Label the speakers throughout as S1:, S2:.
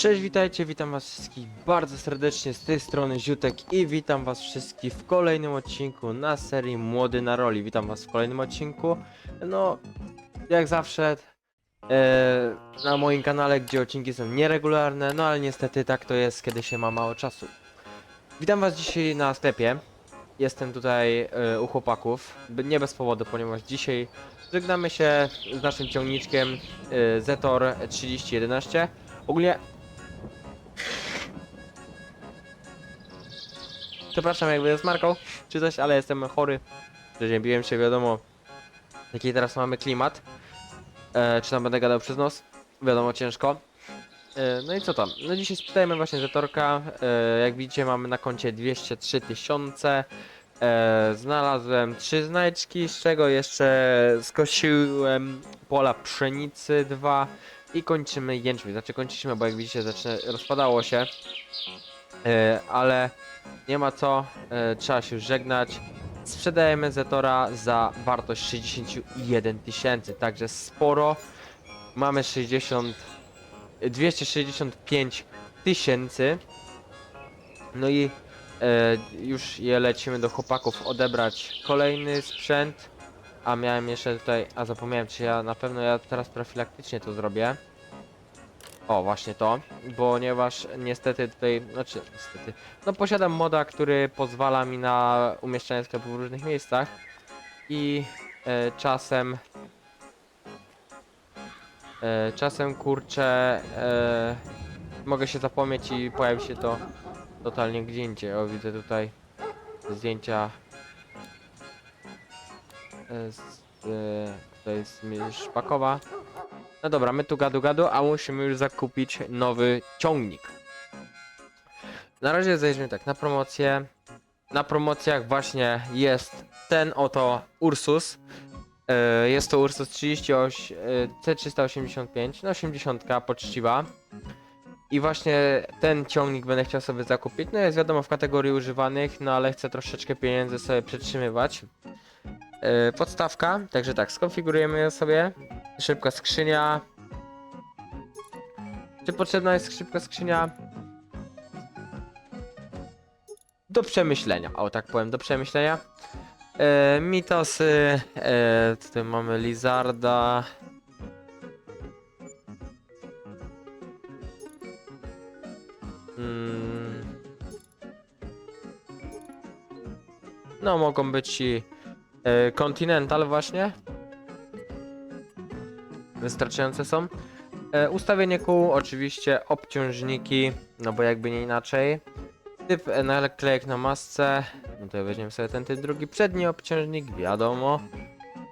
S1: Cześć, witajcie, witam was wszystkich bardzo serdecznie z tej strony Ziutek i witam was wszystkich w kolejnym odcinku na serii Młody na Roli. Witam was w kolejnym odcinku. No, jak zawsze e, na moim kanale, gdzie odcinki są nieregularne, no ale niestety tak to jest, kiedy się ma mało czasu. Witam was dzisiaj na sklepie. Jestem tutaj e, u chłopaków, nie bez powodu, ponieważ dzisiaj żegnamy się z naszym ciągniczkiem e, Zetor 3011. Ogólnie Przepraszam jakby z marką czy coś, ale jestem chory. Przeziębiłem się, wiadomo. Jaki teraz mamy klimat. E, czy tam będę gadał przez nos? Wiadomo, ciężko. E, no i co tam? No dzisiaj sprzedajemy właśnie Zetorka. E, jak widzicie mamy na koncie 203 tysiące. E, znalazłem trzy znajdźki, z czego jeszcze skosiłem pola pszenicy dwa i kończymy jęczmień. Znaczy kończyliśmy, bo jak widzicie zaczyna, rozpadało się. E, ale nie ma co, e, trzeba się żegnać. Sprzedajemy Zetora za wartość 61 tysięcy, także sporo. Mamy 60, 265 tysięcy. No i e, już je lecimy do chłopaków odebrać kolejny sprzęt. A miałem jeszcze tutaj, a zapomniałem czy ja na pewno ja teraz profilaktycznie to zrobię. O, właśnie to, ponieważ niestety tutaj, znaczy niestety, no posiadam moda, który pozwala mi na umieszczanie sklepów w różnych miejscach i e, czasem e, czasem kurczę e, mogę się zapomnieć i pojawi się to totalnie gdzie indziej. O, widzę tutaj zdjęcia e, z, e, tutaj z Szpakowa. No dobra, my tu gadu gadu, a musimy już zakupić nowy ciągnik. Na razie zajrzymy tak na promocję. Na promocjach właśnie jest ten oto Ursus. E, Jest to Ursus 38 e, C385, no 80 poczciwa. I właśnie ten ciągnik będę chciał sobie zakupić. No jest wiadomo w kategorii używanych, no ale chcę troszeczkę pieniędzy sobie przytrzymywać. E, Podstawka, także tak, skonfigurujemy ją sobie. Szybka skrzynia. Czy potrzebna jest szybka skrzynia? Do przemyślenia, o tak powiem, do przemyślenia. E, mitosy, e, tutaj mamy Lizarda. Mm. No, mogą być i e, Continental właśnie. Wystarczające są. E, ustawienie kół, oczywiście obciążniki, no bo jakby nie inaczej. Typ e, naklejek na masce, no to weźmiemy sobie ten typ drugi. Przedni obciążnik, wiadomo.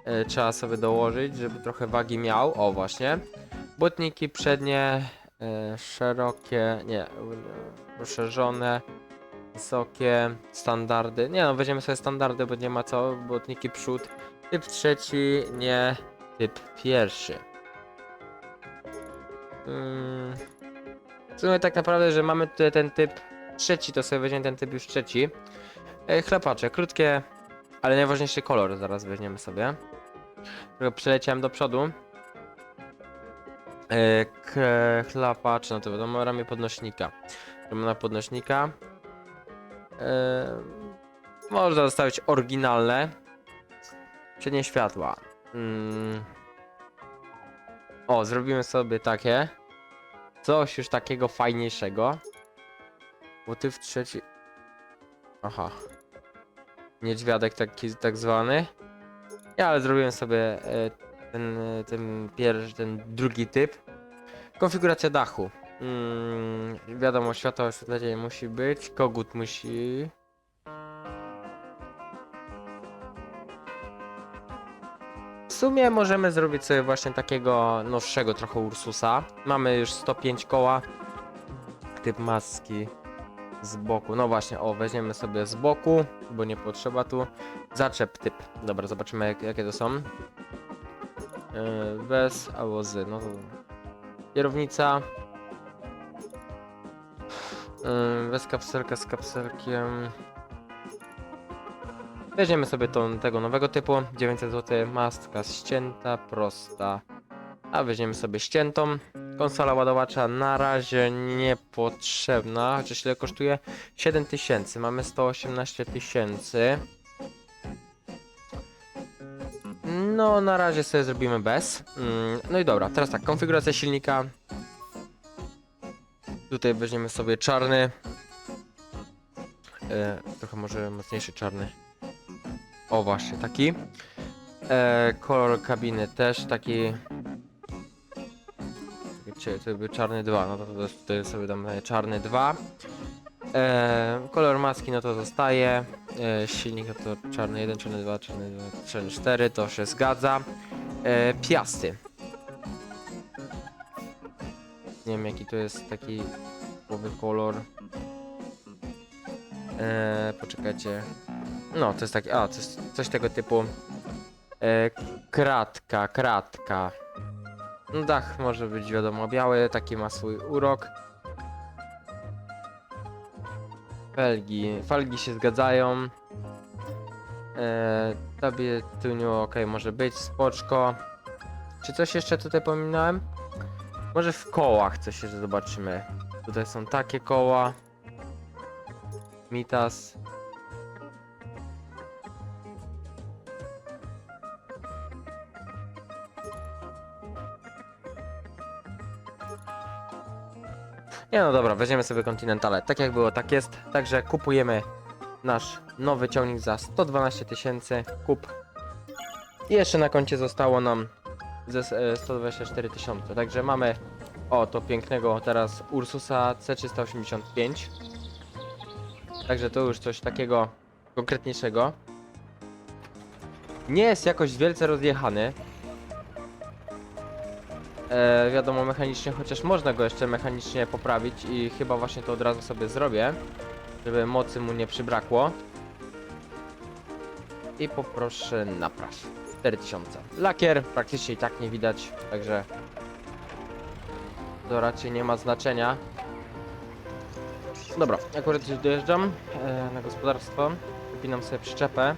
S1: E, trzeba sobie dołożyć, żeby trochę wagi miał, o właśnie. Błotniki przednie, e, szerokie, nie, e, poszerzone, wysokie, standardy. Nie no, weźmiemy sobie standardy, bo nie ma co, błotniki przód. Typ trzeci, nie, typ pierwszy. Mm. W sumie tak naprawdę, że mamy tutaj ten typ trzeci, to sobie weźmiemy ten typ już trzeci. Chlapacze, krótkie, ale najważniejszy kolor zaraz weźmiemy sobie. Tylko Przeleciałem do przodu. E, no to wiadomo, ramię podnośnika. Ramiona podnośnika. E, można zostawić oryginalne. Przednie światła. Mm. O, zrobimy sobie takie. Coś już takiego fajniejszego. Motyw trzeci. Aha. Niedźwiadek taki tak zwany. Ja ale zrobiłem sobie e, ten, e, ten pierwszy, ten drugi typ. Konfiguracja dachu. Mm, wiadomo, światło oświetlenie musi być. Kogut musi. Sumie możemy zrobić sobie właśnie takiego nowszego trochę Ursusa. Mamy już 105 koła. Typ maski z boku. No właśnie, o, weźmiemy sobie z boku, bo nie potrzeba tu. Zaczep typ. Dobra, zobaczymy jak, jakie to są. Yy, bez albo z, no to... Kierownica. Yy, bez kapselka z kapselkiem. Weźmiemy sobie tą, tego nowego typu, 900 zł, maska ścięta, prosta, a weźmiemy sobie ściętą. konsola ładowacza na razie niepotrzebna, chociaż ile kosztuje? 7000, mamy 118 tysięcy. No, na razie sobie zrobimy bez. Mm, No i dobra, teraz tak, konfiguracja silnika. Tutaj weźmiemy sobie czarny. E, trochę może mocniejszy czarny. O, właśnie, taki. E, kolor kabiny też taki. Czy to by czarny 2, no to, to sobie damy czarny 2. E, kolor maski no to zostaje. E, silnik no to czarny 1, czarny 2, czarny 2, czarny 4, to się zgadza. E, piasty. Nie wiem jaki to jest taki kolor. E, poczekajcie. No, to jest taki, a, to jest coś tego typu. E, kratka, kratka. No, Dach może być wiadomo biały, taki ma swój urok. Felgi, felgi się zgadzają. E, tobie tuniu, ok, może być, spoczko. Czy coś jeszcze tutaj pominąłem? Może w kołach coś jeszcze zobaczymy. Tutaj są takie koła. Mitas. Nie no dobra, weźmiemy sobie Continentale. Tak jak było, tak jest. Także kupujemy nasz nowy ciągnik za 112 tysięcy. Kup. I jeszcze na koncie zostało nam ze e, 124 tysiące. Także mamy o to pięknego teraz Ursusa C385. Także to już coś takiego konkretniejszego. Nie jest jakoś wielce rozjechany. E, wiadomo mechanicznie, chociaż można go jeszcze mechanicznie poprawić i chyba właśnie to od razu sobie zrobię, żeby mocy mu nie przybrakło. I poproszę napraw. 4000. Lakier praktycznie i tak nie widać, także to raczej nie ma znaczenia. Dobra, akurat już dojeżdżam e, na gospodarstwo. Wypinam sobie przyczepę.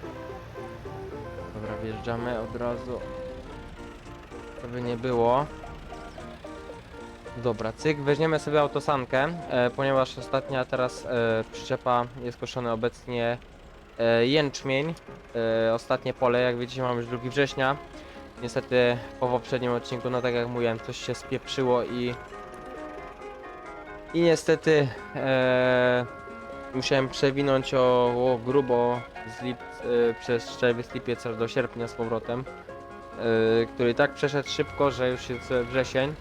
S1: Dobra, wjeżdżamy od razu. Żeby nie było. Dobra, cyk, weźmiemy sobie autosankę, e, ponieważ ostatnia teraz e, przyczepa jest koszony obecnie e, jęczmień. E, ostatnie pole, jak widzicie, mamy już 2 września. Niestety po poprzednim odcinku, no tak jak mówiłem, coś się spieprzyło i i niestety e, musiałem przewinąć o, o grubo z lip, e, przez czerwiec, lipiec aż do sierpnia z powrotem, e, który tak przeszedł szybko, że już jest wrzesień.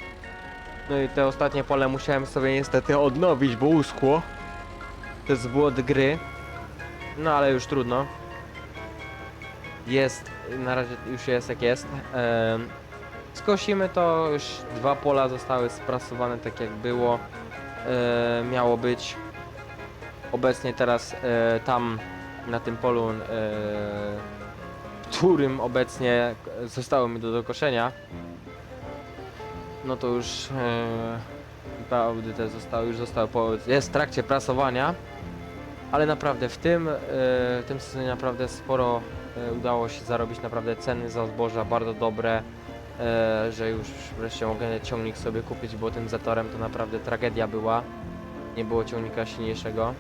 S1: No i te ostatnie pole musiałem sobie niestety odnowić, bo uschło. To jest błąd gry. No ale już trudno. Jest, na razie już jest jak jest. Em, skosimy to, już dwa pola zostały sprasowane tak jak było. E, miało być. Obecnie teraz e, tam na tym polu, e, którym obecnie zostało mi do dokoszenia, no to już e, dwa audyty zostały, już zostały po, jest w trakcie prasowania, ale naprawdę w tym, e, w tym sezonie naprawdę sporo e, udało się zarobić, naprawdę ceny za zboża bardzo dobre, e, że już wreszcie mogę ciągnik sobie kupić, bo tym zatorem to naprawdę tragedia była, nie było ciągnika silniejszego.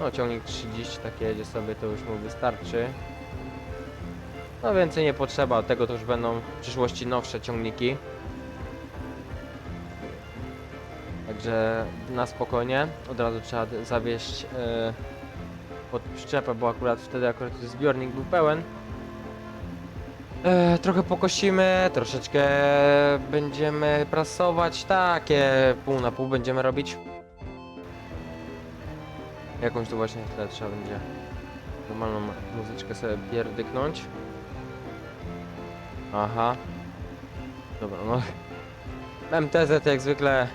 S1: No ciągnik 30 tak jedzie sobie, to już mu wystarczy. No więcej nie potrzeba, tego to już będą w przyszłości nowsze ciągniki. Także na spokojnie, od razu trzeba zawieźć e, pod przyczepę, bo akurat wtedy akurat zbiornik był pełen. E, trochę pokosimy, troszeczkę będziemy prasować, takie pół na pół będziemy robić. Jakąś tu właśnie tyle trzeba będzie normalną muzyczkę sobie pierdyknąć. Aha. Dobra, no. MTZ jak zwykle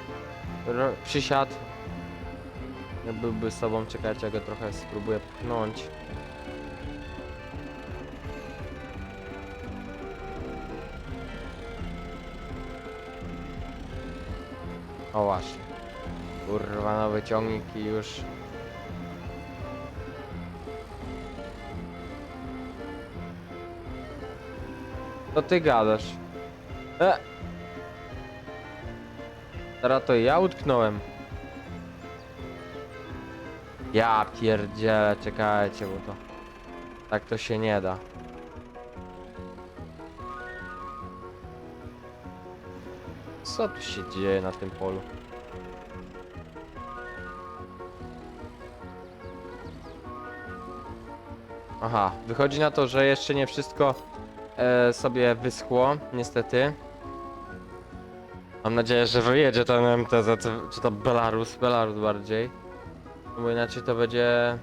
S1: przysiadł. Ja byłby z sobą, czekajcie, ja go trochę spróbuję pchnąć. O właśnie. Kurwa, nowy ciągnik i już To ty gadasz. E. Teraz to ja utknąłem. Ja pierdzielę, czekajcie, bo to... Tak to się nie da. Co tu się dzieje na tym polu? Aha, wychodzi na to, że jeszcze nie wszystko e, sobie wyschło, niestety. Mam nadzieję, że wyjedzie ten MTZ, czy to Belarus, Belarus bardziej. Bo inaczej to będzie...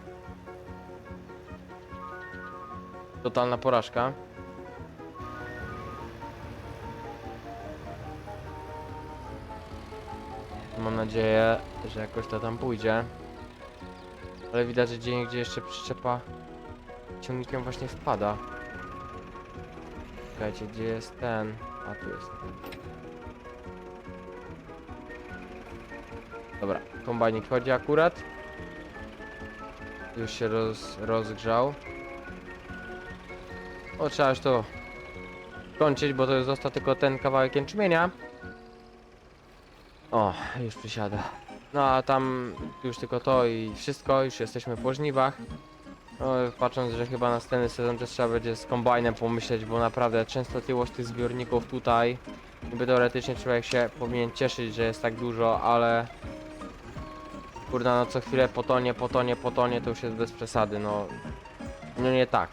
S1: Totalna porażka. Mam nadzieję, że jakoś to tam pójdzie. Ale widać, że gdzie gdzie jeszcze przyczepa ciągnikiem właśnie wpada. Czekajcie, gdzie jest ten? A tu jest. Dobra, kombajnik chodzi akurat. Już się roz, rozgrzał. O, trzeba już to kończyć, bo to został tylko ten kawałek jęczmienia. O, już przysiada. No a tam już tylko to i wszystko, już jesteśmy po żniwach. No, patrząc, że chyba następny sezon też trzeba będzie z kombajnem pomyśleć, bo naprawdę częstotliwość tych zbiorników tutaj, niby teoretycznie człowiek się powinien cieszyć, że jest tak dużo, ale kurna no co chwilę potonie, potonie, potonie, to już jest bez przesady, no no nie tak.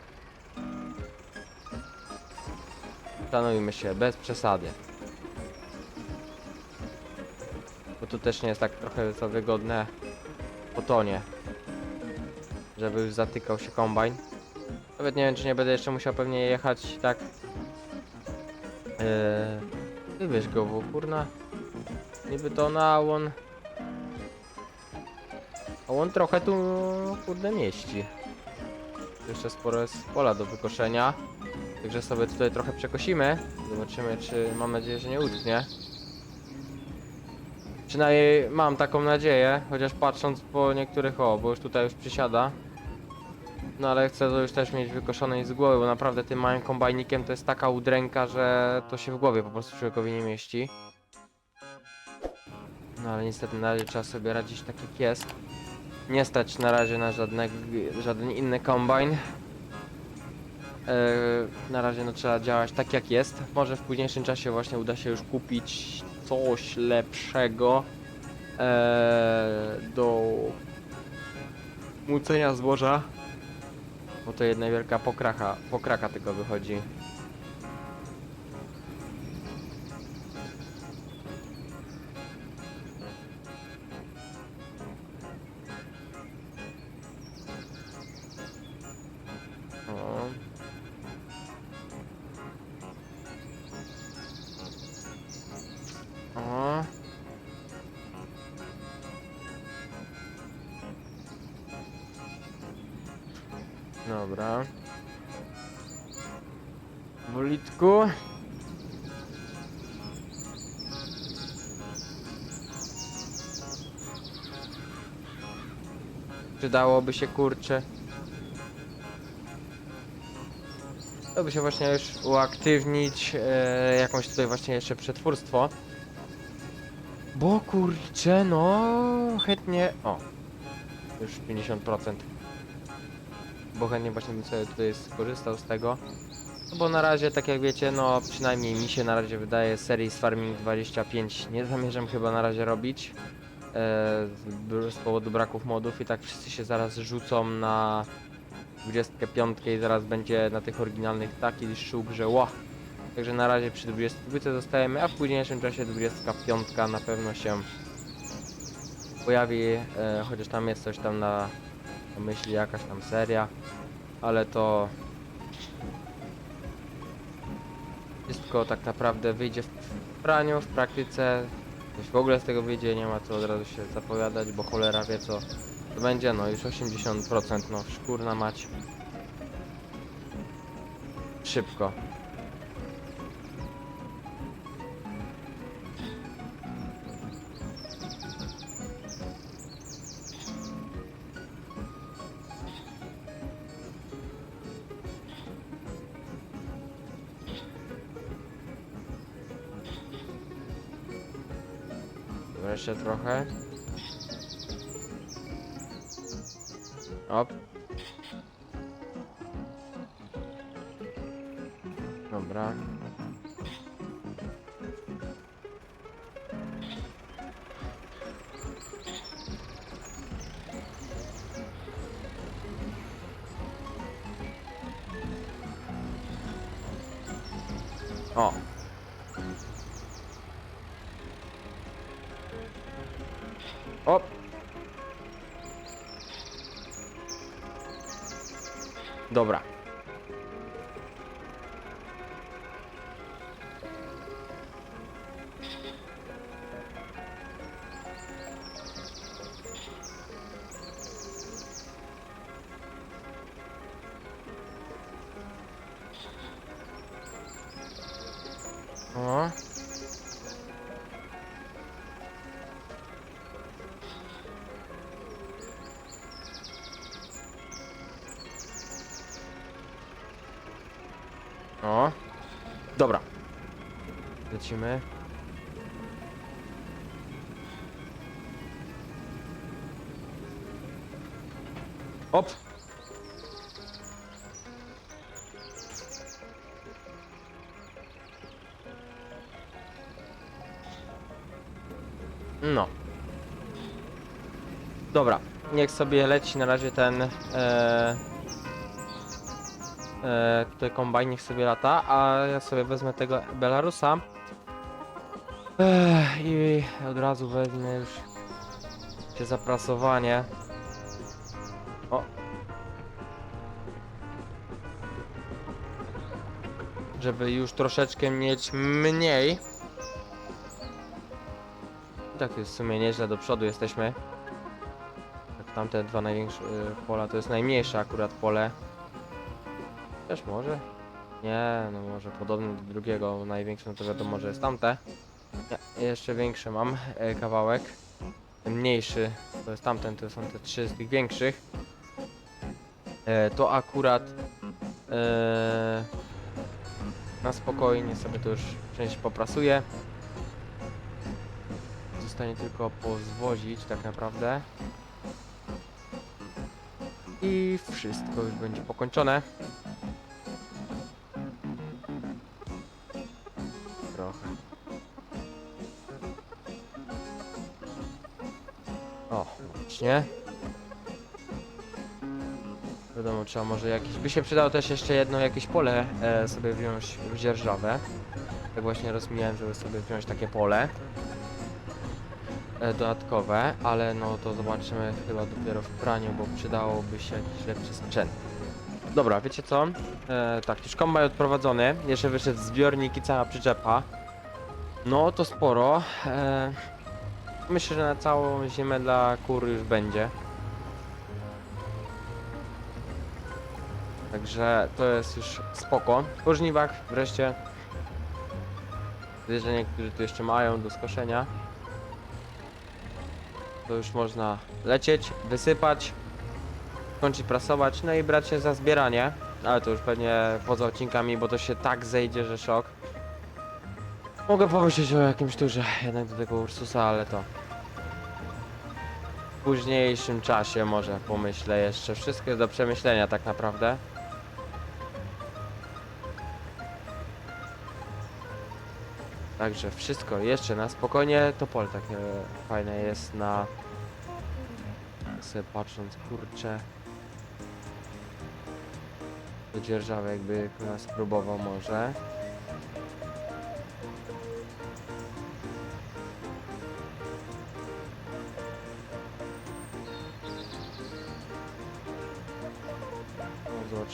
S1: Stanujmy się, bez przesady. Bo tu też nie jest tak trochę to wygodne potonie żeby już zatykał się kombajn. Nawet nie wiem, czy nie będę jeszcze musiał pewnie jechać tak. Eee, wybierz go, bo kurna. Niby to na on. A on trochę tu kurde mieści. Jeszcze sporo jest pola do wykoszenia. Także sobie tutaj trochę przekosimy. Zobaczymy, czy mam nadzieję, że nie utknie. Przynajmniej mam taką nadzieję, chociaż patrząc po niektórych, o, bo już tutaj już przysiada. No ale chcę to już też mieć wykoszone i z głowy, bo naprawdę tym małym kombajnikiem to jest taka udręka, że to się w głowie po prostu człowiekowi nie mieści. No ale niestety na razie trzeba sobie radzić tak jak jest. Nie stać na razie na żadne, żaden inny kombajn. Eee, na razie no trzeba działać tak jak jest. Może w późniejszym czasie właśnie uda się już kupić coś lepszego eee, do młócenia zboża. Bo to jedna wielka pokracha, pokraka tylko wychodzi. Dobra. Bolitku. Przydałoby się kurcze. To by się właśnie już uaktywnić e, jakąś tutaj właśnie jeszcze przetwórstwo. Bo kurczę, no chętnie. O, już 50% bo chętnie właśnie bym sobie tutaj skorzystał z tego. No bo na razie, tak jak wiecie, no przynajmniej mi się na razie wydaje serii z Farming 25 nie zamierzam chyba na razie robić. E, z, powodu braków modów i tak wszyscy się zaraz rzucą na 25 i zaraz będzie na tych oryginalnych taki szuk, że ła. Także na razie przy 22 zostajemy, a w późniejszym czasie 25 na pewno się pojawi, e, chociaż tam jest coś tam na myśli jakaś tam seria, ale to wszystko tak naprawdę wyjdzie w praniu, w praktyce. Coś w ogóle z tego wyjdzie, nie ma co od razu się zapowiadać, bo cholera wie co to będzie, no już 80%, no szkurna mać. Szybko. Wreszcie trochę. Op. Dobra. Lecimy. Op. No. Dobra, niech sobie leci na razie ten e, e, tutaj sobie lata, a ja sobie wezmę tego Belarusa I od razu wezmę już się zaprasowanie. O. Żeby już troszeczkę mieć mniej. I tak jest w sumie nieźle do przodu jesteśmy. Jak tamte dwa największe y, pola, to jest najmniejsze akurat pole. Też może? Nie, no może podobny do drugiego, największe no to wiadomo, że jest tamte. Nie, jeszcze większy mam e, kawałek. Mniejszy, to jest tamten, to są te trzy z tych większych. E, to akurat e, na spokojnie sobie to już część poprasuję. Zostanie tylko pozwozić tak naprawdę. I wszystko już będzie pokończone. O, właśnie. Wiadomo, trzeba może jakieś... By się przydało też jeszcze jedno jakieś pole e, sobie wziąć w dzierżawę. Tak właśnie rozmiałem, żeby sobie wziąć takie pole e, dodatkowe, ale no to zobaczymy chyba dopiero w praniu, bo przydałoby się jakiś lepszy sprzęt. Dobra, wiecie co? E, tak, już kombaj odprowadzony, jeszcze wyszedł zbiornik i cała przyczepa. No to sporo. E, myślę, że na całą ziemię dla kur już będzie. Także to jest już spoko. Po żniwach wreszcie. Zwierzę niektórzy tu jeszcze mają do skoszenia to już można lecieć, wysypać, kończyć prasować, no i brać się za zbieranie. Ale to już pewnie poza odcinkami, bo to się tak zejdzie, że szok. Mogę pomyśleć o jakimś turze jednak do tego Ursusa, ale to późniejszym czasie może pomyślę jeszcze. Wszystko jest do przemyślenia tak naprawdę. Także wszystko jeszcze na spokojnie. To pole takie fajne jest na... Sobie patrząc, kurczę. Do dzierżawy jakby nas spróbował może.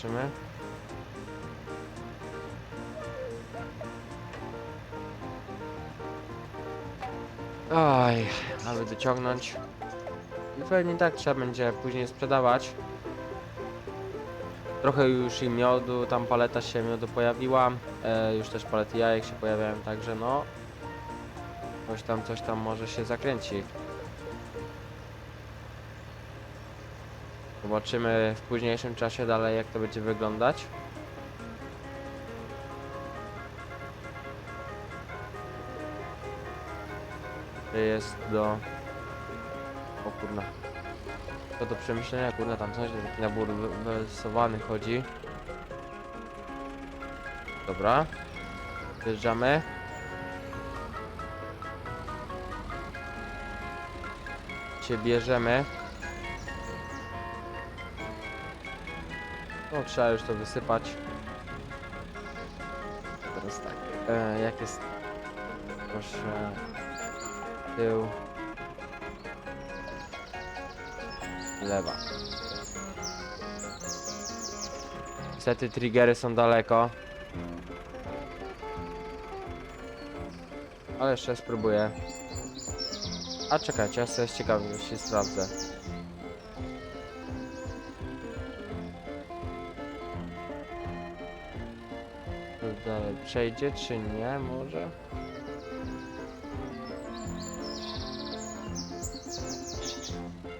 S1: Zobaczymy. Oj, aby dociągnąć. I pewnie tak trzeba będzie później sprzedawać. Trochę już i miodu, tam paleta się miodu pojawiła. E, już też palety jajek się pojawiają, także no. Coś tam, coś tam może się zakręci. Zobaczymy w późniejszym czasie dalej jak to będzie wyglądać. Jest do... O kurna. To do przemyślenia, kurna, tam coś, taki nabór wy- wylosowany chodzi. Dobra. Wjeżdżamy. Cię bierzemy. No, trzeba już to wysypać. Teraz tak. E, jak jest... Proszę... Tył. Lewa. Niestety triggery są daleko. Ale jeszcze spróbuję. A czekajcie, ja sobie się sprawdzę. Przejdzie czy nie może?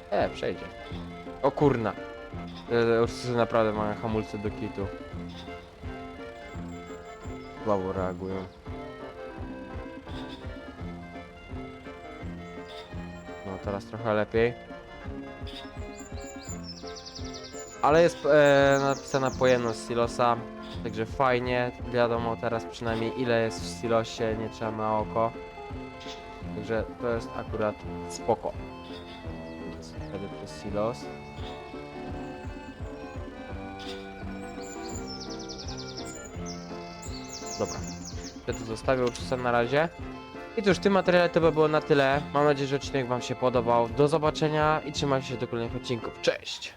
S1: E, przejdzie. O kurna. E, Ursy naprawdę mają hamulce do kitu. Słabo reagują. No teraz trochę lepiej. Ale jest e, napisana pojemność silosa, także fajnie. Wiadomo teraz przynajmniej ile jest w silosie, nie trzeba na oko. Także to jest akurat spoko. Więc wtedy przez silos. Dobra. Wtedy zostawię uczestę na razie. I cóż, w tym materiale to by było na tyle. Mam nadzieję, że odcinek Wam się podobał. Do zobaczenia i trzymajcie się do kolejnych odcinków. Cześć!